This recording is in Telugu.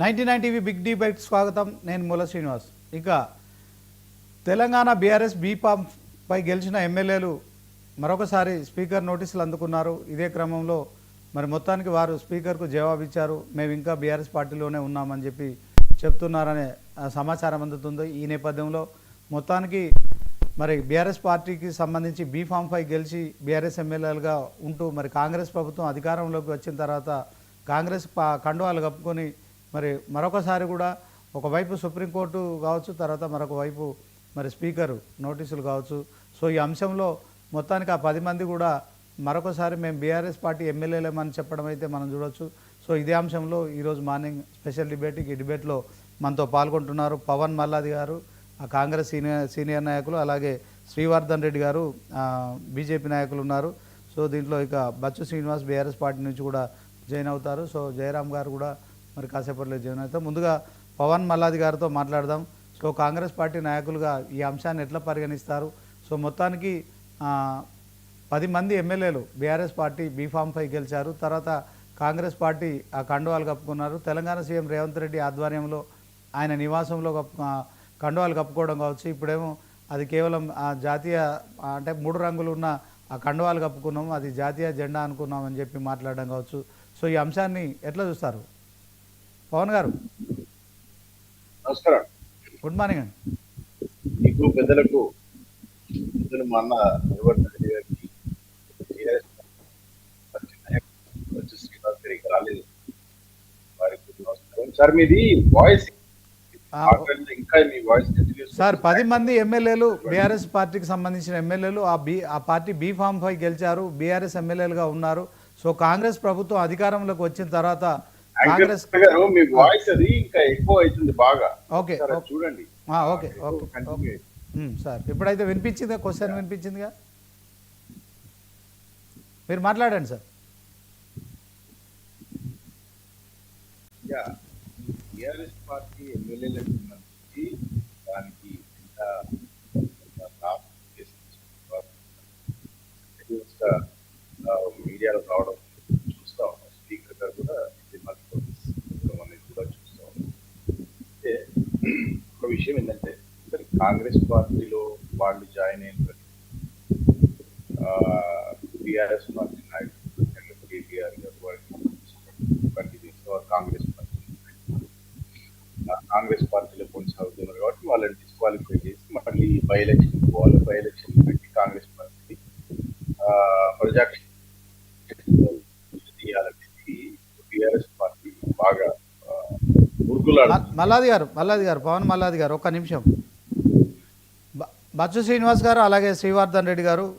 Ninety nine TV big debate స్వాగతం. నేను మూల శ్రీనివాస్. ఇక తెలంగాణ బీఆర్ఎస్ బీపామ్ పై గెలిచిన ఎమ్మెల్యేలు మరొకసారి స్పీకర్ నోటీసులు అందుకున్నారు. ఇదే క్రమంలో మరి మొత్తానికి వారు స్పీకర్కు జవాబు ఇచ్చారు. మేము ఇంకా బీఆర్ఎస్ పార్టీలోనే ఉన్నామని చెప్పి చెప్తున్నారనే సమాచారం అందుతుంది. ఈ నేపథ్యంలో మొత్తానికి మరి బీఆర్ఎస్ పార్టీకి సంబంధించి బీఫామ్ ఫై గెలిచి బీఆర్ఎస్ ఎమ్మెల్యేలుగా ఉంటూ మరి కాంగ్రెస్ ప్రభుత్వం అధికారంలోకి వచ్చిన తర్వాత కాంగ్రెస్ కండువాలు కప్పుకొని మరి మరొకసారి కూడా ఒకవైపు సుప్రీంకోర్టు కావచ్చు తర్వాత మరొక వైపు మరి స్పీకరు నోటీసులు కావచ్చు. సో ఈ అంశంలో మొత్తానికి ఆ పది మంది కూడా మరొకసారి మేము బీఆర్ఎస్ పార్టీ ఎమ్మెల్యేలేమని చెప్పడం అయితే మనం చూడొచ్చు. సో ఇదే అంశంలో ఈరోజు మార్నింగ్ స్పెషల్ డిబేట్ ఈ డిబేట్లో మనతో పాల్గొంటున్నారు పవన్ మల్లాది గారు ఆ కాంగ్రెస్ సీనియర్ సీనియర్ నాయకులు అలాగే శ్రీవర్ధన్ రెడ్డి గారు బీజేపీ నాయకులు ఉన్నారు. సో దీంట్లో ఇక బచ్చు శ్రీనివాస్ బీఆర్ఎస్ పార్టీ నుంచి కూడా జాయిన్ అవుతారు. సో జయరామ్ గారు కూడా మరి కాసేపట్లో జాయిన్ ముందుగా పవన్ మల్లాది గారితో మాట్లాడదాం. సో కాంగ్రెస్ పార్టీ నాయకులుగా ఈ అంశాన్ని ఎట్లా పరిగణిస్తారు? సో మొత్తానికి పది మంది ఎమ్మెల్యేలు బీఆర్ఎస్ పార్టీ బీఫామ్పై గెలిచారు. తర్వాత కాంగ్రెస్ పార్టీ ఆ కండువాలు కప్పుకున్నారు. తెలంగాణ సీఎం రేవంత్ రెడ్డి ఆధ్వర్యంలో ఆయన నివాసంలో కండువాలు కప్పుకోవడం కావచ్చు. ఇప్పుడేమో అది కేవలం ఆ జాతీయ అంటే మూడు రంగులు ఉన్న ఆ కండువాలు కప్పుకున్నాం అది జాతీయ జెండా అనుకున్నాం అని చెప్పి మాట్లాడడం కావచ్చు. సో ఈ అంశాన్ని ఎట్లా చూస్తారు? పవన్ గారు. నమస్కారం. గుడ్ మార్నింగ్ అండి. మీకు పెద్దలకు పెద్దలు మా అన్న రేవంత్ రెడ్డి గారికి టీఆర్ఎస్ పార్టీ నాయకులు వచ్చి శ్రీనివాస్ గారికి రాలేదు. వారికి నమస్కారం. సార్ మీది వాయిస్ సార్ పది మంది ఎమ్మెల్యేలు బీఆర్ఎస్ పార్టీకి సంబంధించిన ఎమ్మెల్యేలు ఆ బీ ఆ పార్టీ బీ ఫామ్ పై గెలిచారు బీఆర్ఎస్ ఎమ్మెల్యేలుగా ఉన్నారు. సో కాంగ్రెస్ ప్రభుత్వం అధికారంలోకి వచ్చిన తర్వాత కాంగ్రెస్ గారు మీ వాయిస్ అది ఇంకా ఎక్కువ అవుతుంది బాగా. ఓకే చూడండి. ఓకే ఓకే సార్ ఇప్పుడైతే వినిపించిందా క్వశ్చన్ వినిపించిందిగా? మీరు మాట్లాడండి సార్. యా టిఆర్ఎస్ పార్టీ ఎమ్మెల్యేలకు సంబంధించి దానికి మీడియాలో రావడం చూస్తా ఉన్నాం స్పీకర్ గారు కూడా ఇది మల్టిపుల్ అనేది కూడా చూస్తా ఉన్నాం అయితే ఒక విషయం ఏంటంటే సరే కాంగ్రెస్ పార్టీలో వాళ్ళు జాయిన్ అయిన టీఆర్ఎస్ పార్టీ నాయకులు కేటీఆర్ గారు వాళ్ళకి కాంగ్రెస్ పార్టీ కాంగ్రెస్ పార్టీలో కొనసాగుతున్నారు కాబట్టి వాళ్ళని డిస్క్వాలిఫై చేసి మళ్ళీ బై ఎలక్షన్ పోవాలి. బై ఎలక్షన్ పెట్టి కాంగ్రెస్ పార్టీ ప్రజాక్షేత్రంలో తీయాలనేది టిఆర్ఎస్ పార్టీ బాగా ఉరుకులాడు మ- మల్లాది గారు మల్లాది గారు పవన్ మల్లాది గారు ఒక్క నిమిషం. బచ్చు శ్రీనివాస్ గారు అలాగే శ్రీవర్ధన్ రెడ్డి గారు